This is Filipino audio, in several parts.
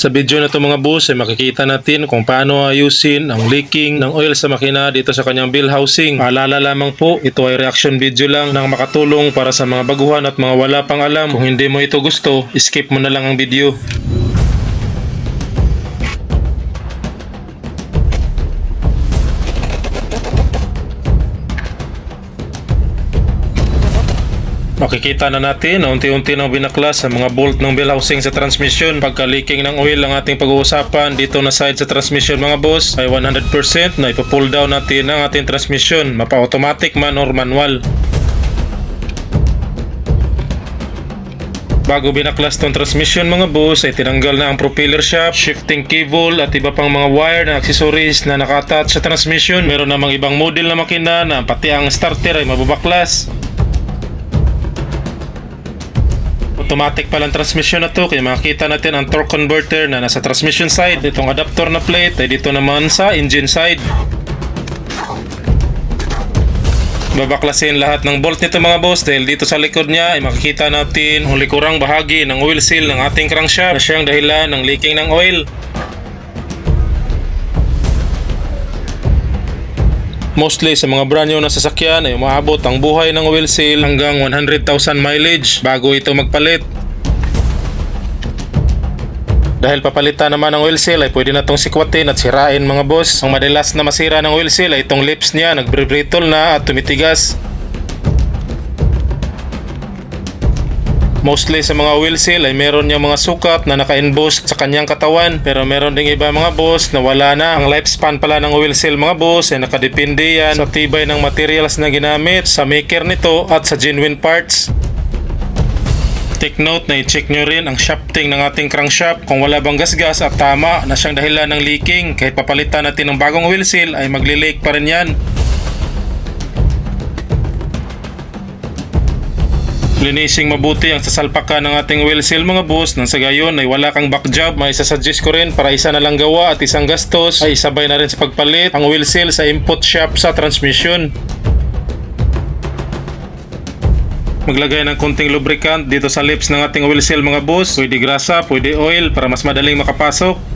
Sa video na to mga boss ay makikita natin kung paano ayusin ang leaking ng oil sa makina dito sa kanyang bill housing. Paalala lamang po, ito ay reaction video lang nang makatulong para sa mga baguhan at mga wala pang alam. Kung hindi mo ito gusto, skip mo na lang ang video. Makikita na natin na unti-unti nang binaklas sa mga bolt ng bell housing sa transmission. Pagka leaking ng oil ang ating pag-uusapan dito na side sa transmission mga boss ay 100% na ipa-pull down natin ang ating transmission. Mapa-automatic man or manual. Bago binaklas tong transmission mga boss ay tinanggal na ang propeller shaft, shifting cable at iba pang mga wire na accessories na nakatouch sa transmission. Meron namang ibang model na makina na pati ang starter ay mababaklas. Automatic palang transmission na to kaya makikita natin ang torque converter na nasa transmission side. Itong adapter na plate ay dito naman sa engine side. Babaklasin lahat ng bolt nito mga boss dahil dito sa likod niya ay makikita natin ang likurang bahagi ng oil seal ng ating crankshaft na siyang dahilan ng leaking ng oil. Mostly sa mga brand new na sasakyan ay umaabot ang buhay ng oil seal hanggang 100,000 mileage bago ito magpalit. Dahil papalitan naman ng oil seal ay pwede na itong sikwatin at sirain mga boss. Ang madalas na masira ng oil seal ay itong lips niya nagbrittle na at tumitigas. Mostly sa mga wheel seal ay meron niya mga sukat na naka-embossed sa kanyang katawan pero meron ding iba mga boss na wala na. Ang lifespan pala ng wheel seal mga boss ay nakadepende yan sa tibay ng materials na ginamit, sa maker nito at sa genuine parts. Take note na i-check nyo rin ang shafting ng ating crankshaft kung wala bang gasgas at tama na siyang dahilan ng leaking. Kahit papalitan natin ng bagong wheel seal ay magli-leak pa rin yan. Linising mabuti ang sasalpakan ng ating wheel seal mga boss nang sa gayon ay wala kang back job may isasuggest ko rin para isa na lang gawa at isang gastos ay isabay na rin sa pagpalit ang wheel seal sa input shaft sa transmission. Maglagay ng konting lubricant dito sa lips ng ating wheel seal mga boss. Pwede grasa, pwede oil para mas madaling makapasok.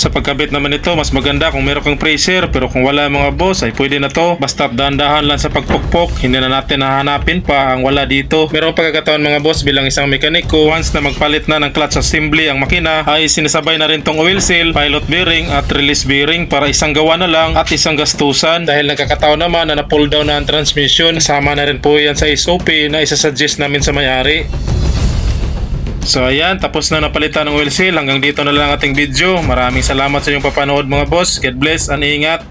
Sa pagkabit naman ito, mas maganda kung meron kang pressure pero kung wala mga boss ay pwede na to. Basta dahan-dahan lang sa pagpukpok, hindi na natin hahanapin pa ang wala dito. Pero pagkakataon mga boss bilang isang mekaniko, once na magpalit na ng clutch assembly ang makina, ay sinisabay na rin tong oil seal, pilot bearing at release bearing para isang gawa na lang at isang gastusan. Dahil nagkakataon naman na na-pull down na ang transmission, kasama na rin po yan sa SOP na isasuggest namin sa may-ari. So ayan, tapos na napalitan ng oil seal. Hanggang dito na lang ating video. Maraming salamat sa inyong papanood mga boss. God bless and ingat.